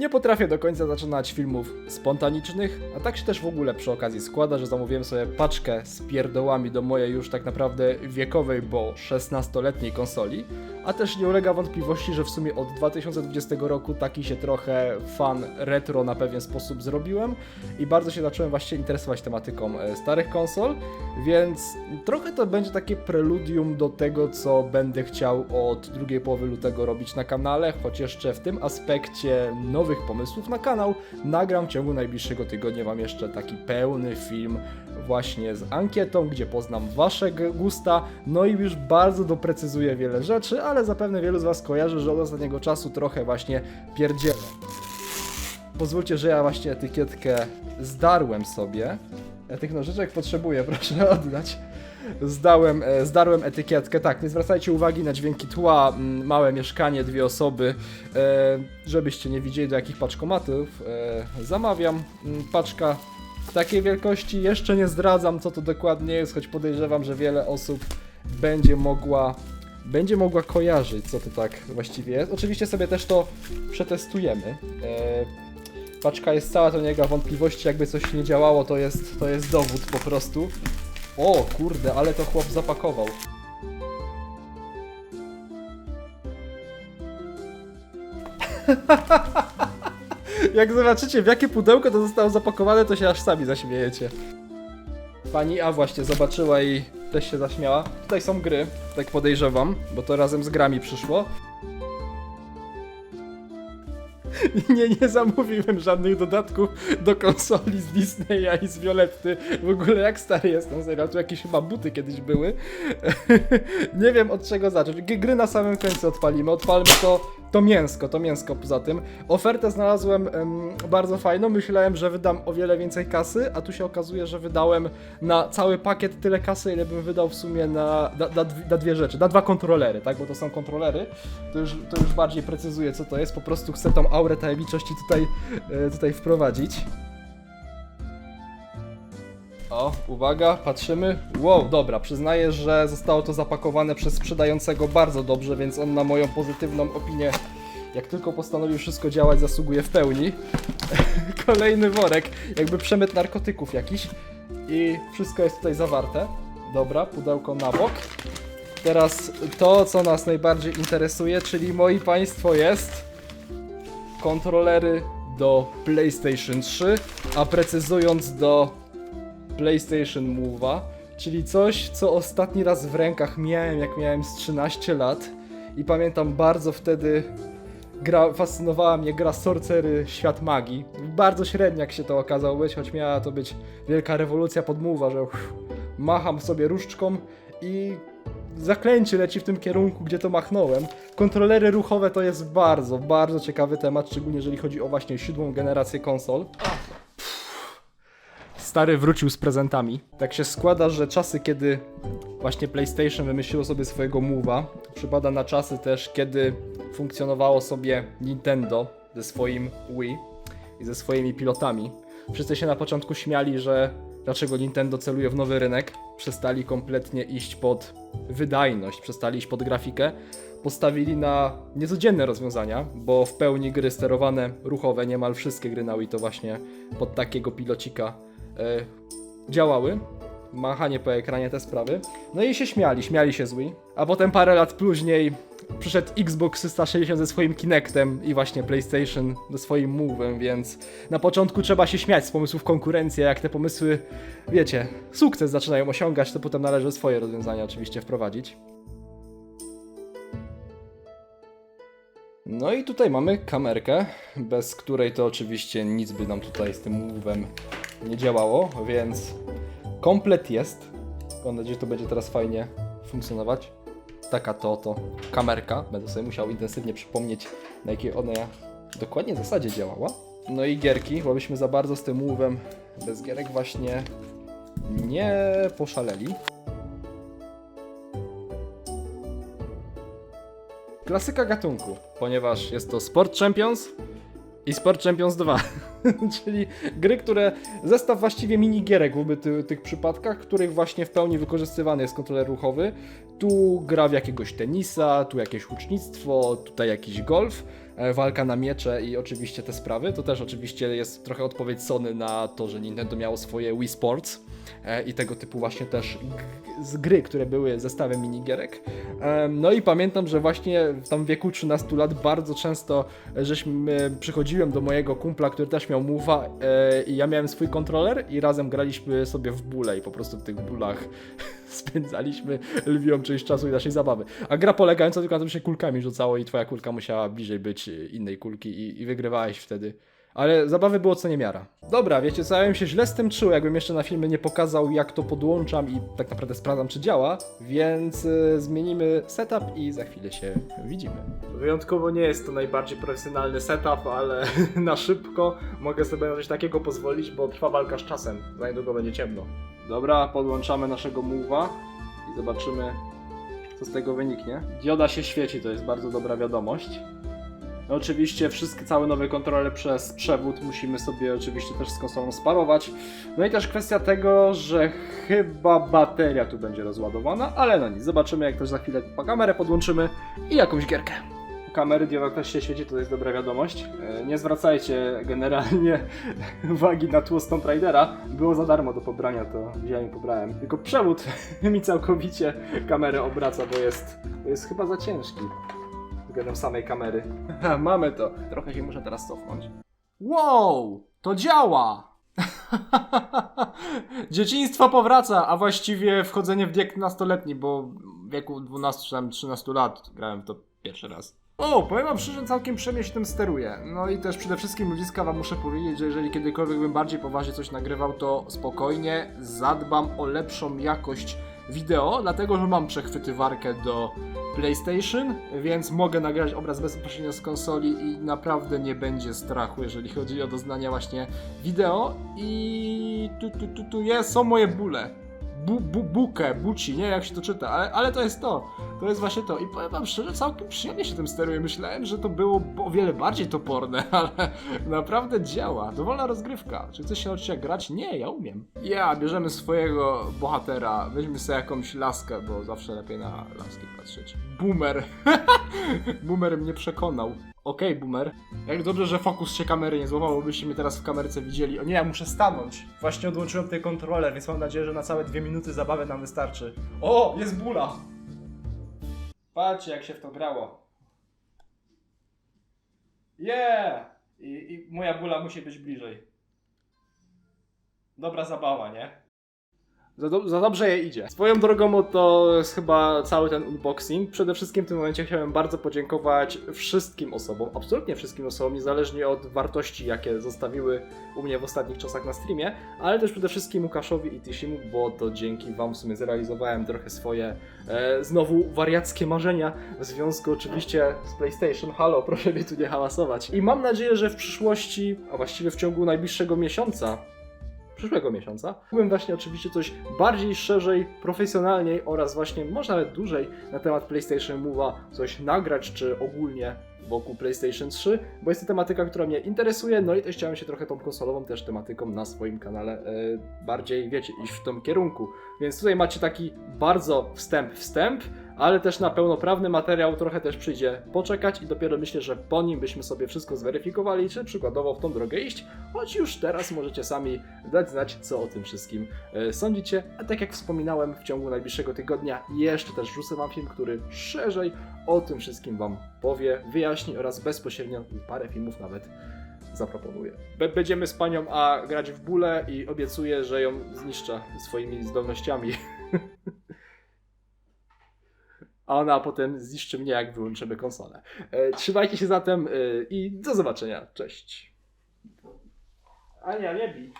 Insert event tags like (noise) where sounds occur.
Nie potrafię do końca zaczynać filmów spontanicznych, a tak się też w ogóle przy okazji składa, że zamówiłem sobie paczkę z pierdołami do mojej już tak naprawdę wiekowej, bo 16-letniej konsoli, a też nie ulega wątpliwości, że w sumie od 2020 roku taki się trochę fan retro na pewien sposób zrobiłem i bardzo się zacząłem właśnie interesować tematyką e, starych konsol, więc trochę to będzie takie preludium do tego, co będę chciał od drugiej połowy lutego robić na kanale, choć jeszcze w tym aspekcie nowych pomysłów na kanał nagram w ciągu najbliższego tygodnia Wam jeszcze taki pełny film właśnie z ankietą, gdzie poznam Wasze gusta, no i już bardzo doprecyzuję wiele rzeczy, ale zapewne wielu z Was kojarzy, że od ostatniego czasu trochę właśnie pierdzielę. Pozwólcie, że ja właśnie etykietkę zdarłem sobie. Ja tych nożyczek potrzebuję, (laughs) proszę oddać. Zdałem, e, zdarłem etykietkę. Tak, nie zwracajcie uwagi na dźwięki tła, małe mieszkanie, dwie osoby, e, żebyście nie widzieli do jakich paczkomatów e, zamawiam. Mm, Paczka takiej wielkości, jeszcze nie zdradzam co to dokładnie jest, choć podejrzewam, że wiele osób będzie mogła będzie mogła kojarzyć, co to tak właściwie jest. Oczywiście sobie też to przetestujemy. Paczka jest cała, to nie wątpliwości, jakby coś nie działało, to jest, to jest dowód po prostu. O kurde, ale to chłop zapakował. (laughs) Jak zobaczycie w jakie pudełko to zostało zapakowane, to się aż sami zaśmiejecie. Pani A właśnie zobaczyła i też się zaśmiała. Tutaj są gry, tak podejrzewam, bo to razem z grami przyszło. (laughs) Nie, nie zamówiłem żadnych dodatków do konsoli z Disneya i z Violetty. W ogóle jak stary jestem serial, tu jakieś chyba buty kiedyś były. (laughs) nie wiem od czego zacząć. Gry na samym końcu odpalimy. Odpalmy to, to mięsko, to mięsko poza tym. Ofertę znalazłem em, bardzo fajną. Myślałem, że wydam o wiele więcej kasy, a tu się okazuje, że wydałem na cały pakiet tyle kasy, ile bym wydał w sumie na, na, na, na dwie rzeczy. Na dwa kontrolery, tak? Bo to są kontrolery. To już, to już bardziej precyzuję, co to jest. Po prostu chcę tą aurę tajemniczości tutaj, e, tutaj wprowadzić. O, uwaga, patrzymy. Wow, dobra, przyznaję, że zostało to zapakowane przez sprzedającego bardzo dobrze, więc on na moją pozytywną opinię, jak tylko postanowił wszystko działać, zasługuje w pełni. (laughs) Kolejny worek, jakby przemyt narkotyków jakiś. I wszystko jest tutaj zawarte. Dobra, pudełko na bok. Teraz to, co nas najbardziej interesuje, czyli moi państwo jest kontrolery do PlayStation 3, a precyzując do PlayStation Move'a, czyli coś, co ostatni raz w rękach miałem, jak miałem z 13 lat i pamiętam bardzo wtedy gra, fascynowała mnie gra Sorcery Świat Magii. Bardzo średniak się to okazało być, choć miała to być wielka rewolucja pod Move'a, że uff, macham sobie różdżką i zaklęcie leci w tym kierunku, gdzie to machnąłem. Kontrolery ruchowe to jest bardzo, bardzo ciekawy temat, szczególnie jeżeli chodzi o właśnie siódmą generację konsol. Stary wrócił z prezentami. Tak się składa, że czasy, kiedy właśnie PlayStation wymyśliło sobie swojego Move'a, przypada na czasy też, kiedy funkcjonowało sobie Nintendo ze swoim Wii i ze swoimi pilotami. Wszyscy się na początku śmiali, że dlaczego Nintendo celuje w nowy rynek. Przestali kompletnie iść pod wydajność, przestali iść pod grafikę. Postawili na niecodzienne rozwiązania, bo w pełni gry sterowane, ruchowe, niemal wszystkie gry na Wii to właśnie pod takiego pilocika działały. Machanie po ekranie, te sprawy. No i się śmiali, śmiali się z Wii. A potem parę lat później przyszedł Xbox 360 ze swoim Kinectem i właśnie PlayStation ze swoim Move'em, więc na początku trzeba się śmiać z pomysłów konkurencji, a jak te pomysły, wiecie, sukces zaczynają osiągać, to potem należy swoje rozwiązania oczywiście wprowadzić. No i tutaj mamy kamerkę, bez której to oczywiście nic by nam tutaj z tym Move'em nie działało, więc komplet jest. Mam nadzieję, że to będzie teraz fajnie funkcjonować. Taka to oto kamerka. Będę sobie musiał intensywnie przypomnieć, na jakiej ona dokładnie zasadzie działała. No i gierki, bo byśmy za bardzo z tym Move'em bez gierek właśnie nie poszaleli. Klasyka gatunku, ponieważ jest to Sport Champions i Sport Champions 2. (laughs) (laughs) Czyli gry, które. Zestaw właściwie minigierek w ty, tych przypadkach, których właśnie w pełni wykorzystywany jest kontroler ruchowy. Tu gra w jakiegoś tenisa, tu jakieś łucznictwo, tutaj jakiś golf. e, walka na miecze i oczywiście te sprawy. To też oczywiście jest trochę odpowiedź Sony na to, że Nintendo miało swoje Wii Sports e, i tego typu właśnie też z gry, które były zestawem minigierek. No i pamiętam, że właśnie w tam wieku 13 lat bardzo często e, żeśmy przychodziłem do mojego kumpla, który też miał Move'a e, i ja miałem swój kontroler i razem graliśmy sobie w bóle i po prostu w tych bólach (laughs) spędzaliśmy lwią część czasu i naszej zabawy. A gra polegająca tylko na tym, że się kulkami rzucało i twoja kulka musiała bliżej być innej kulki i, i wygrywałeś wtedy. Ale zabawy było co niemiara. Dobra, wiecie co, ja bym się źle z tym czuł, jakbym jeszcze na filmie nie pokazał jak to podłączam i tak naprawdę sprawdzam czy działa, więc y, zmienimy setup i za chwilę się widzimy. Wyjątkowo nie jest to najbardziej profesjonalny setup, ale (laughs) na szybko mogę sobie na coś takiego pozwolić, bo trwa walka z czasem, za niedługo będzie ciemno. Dobra, podłączamy naszego move'a i zobaczymy co z tego wyniknie. Dioda się świeci, to jest bardzo dobra wiadomość. Oczywiście wszystkie, cały nowy kontroler przez przewód musimy sobie oczywiście też z konsolą sparować. No i też kwestia tego, że chyba bateria tu będzie rozładowana, ale no nic, zobaczymy jak też za chwilę kamerę podłączymy i jakąś gierkę. Kamery dioda się świeci, to jest dobra wiadomość. E, Nie zwracajcie generalnie (laughs) uwagi na tło Tomb Raidera. Było za darmo do pobrania, to wziąłem i pobrałem. Tylko przewód (laughs) mi całkowicie kamerę obraca, bo jest, bo jest chyba za ciężki względem samej kamery. (laughs) Mamy to. Trochę się muszę teraz cofnąć. Wow! To działa! (laughs) Dzieciństwo powraca, a właściwie wchodzenie w wiek nastoletni, bo w wieku 12 czy tam 13 lat grałem w to pierwszy raz. O, powiem wam szczerze, całkiem przyjemnie się tym steruję. No i też przede wszystkim ludziska wam muszę powiedzieć, że jeżeli kiedykolwiek bym bardziej poważnie coś nagrywał, to spokojnie zadbam o lepszą jakość wideo, dlatego że mam przechwytywarkę do PlayStation, więc mogę nagrać obraz bezpośrednio z konsoli i naprawdę nie będzie strachu, jeżeli chodzi o doznania właśnie wideo. I tu, tu, tu, tu jest, są moje bóle. Bu, bu, bukę, buci, nie jak się to czyta, ale, ale to jest to. To jest właśnie to. I powiem wam szczerze, całkiem przyjemnie się tym steruję. Myślałem, że to było o wiele bardziej toporne, (laughs) ale naprawdę działa. Dowolna rozgrywka. Czy chcesz się nauczyć jak grać? Nie, ja umiem. Ja, bierzemy swojego bohatera, weźmy sobie jakąś laskę, bo zawsze lepiej na laski patrzeć. Boomer. (laughs) Boomer mnie przekonał. Okej, Boomer. Jak dobrze, że fokus się kamery nie złamał, bo byście mnie teraz w kamerce widzieli. O nie, ja muszę stanąć. Właśnie odłączyłem ten kontroler, więc mam nadzieję, że na całe dwie minuty zabawy nam wystarczy. O, jest bula! Patrzcie, jak się w to grało. Yeah! I, I moja bula musi być bliżej. Dobra zabawa, nie? Za, do, za dobrze jej idzie. Swoją drogą to jest chyba cały ten unboxing. Przede wszystkim w tym momencie chciałem bardzo podziękować wszystkim osobom, absolutnie wszystkim osobom, niezależnie od wartości, jakie zostawiły u mnie w ostatnich czasach na streamie, ale też przede wszystkim Łukaszowi i Tishimu, bo to dzięki Wam w sumie zrealizowałem trochę swoje e, znowu wariackie marzenia w związku oczywiście z PlayStation. Halo, proszę mnie tu nie hałasować. I mam nadzieję, że w przyszłości, a właściwie w ciągu najbliższego miesiąca, przyszłego miesiąca. Mógłbym właśnie oczywiście coś bardziej szerzej, profesjonalniej oraz właśnie może nawet dłużej na temat PlayStation Move'a coś nagrać, czy ogólnie wokół PlayStation 3, bo jest to tematyka, która mnie interesuje, no i też chciałem się trochę tą konsolową też tematyką na swoim kanale e, bardziej, wiecie, iść w tym kierunku. Więc tutaj macie taki bardzo wstęp, wstęp, ale też na pełnoprawny materiał trochę też przyjdzie poczekać i dopiero myślę, że po nim byśmy sobie wszystko zweryfikowali, czy przykładowo w tą drogę iść, choć już teraz możecie sami dać znać, co o tym wszystkim e, sądzicie. A tak jak wspominałem, w ciągu najbliższego tygodnia jeszcze też wrzucę Wam film, który szerzej o tym wszystkim Wam powie, wyjaśni oraz bezpośrednio parę filmów nawet zaproponuję. Be- będziemy z panią A grać w bóle i obiecuję, że ją zniszczę swoimi zdolnościami. (laughs) A ona potem zniszczy mnie, jak wyłączymy konsolę. E, trzymajcie się zatem e, i do zobaczenia. Cześć. Ania, nie bij.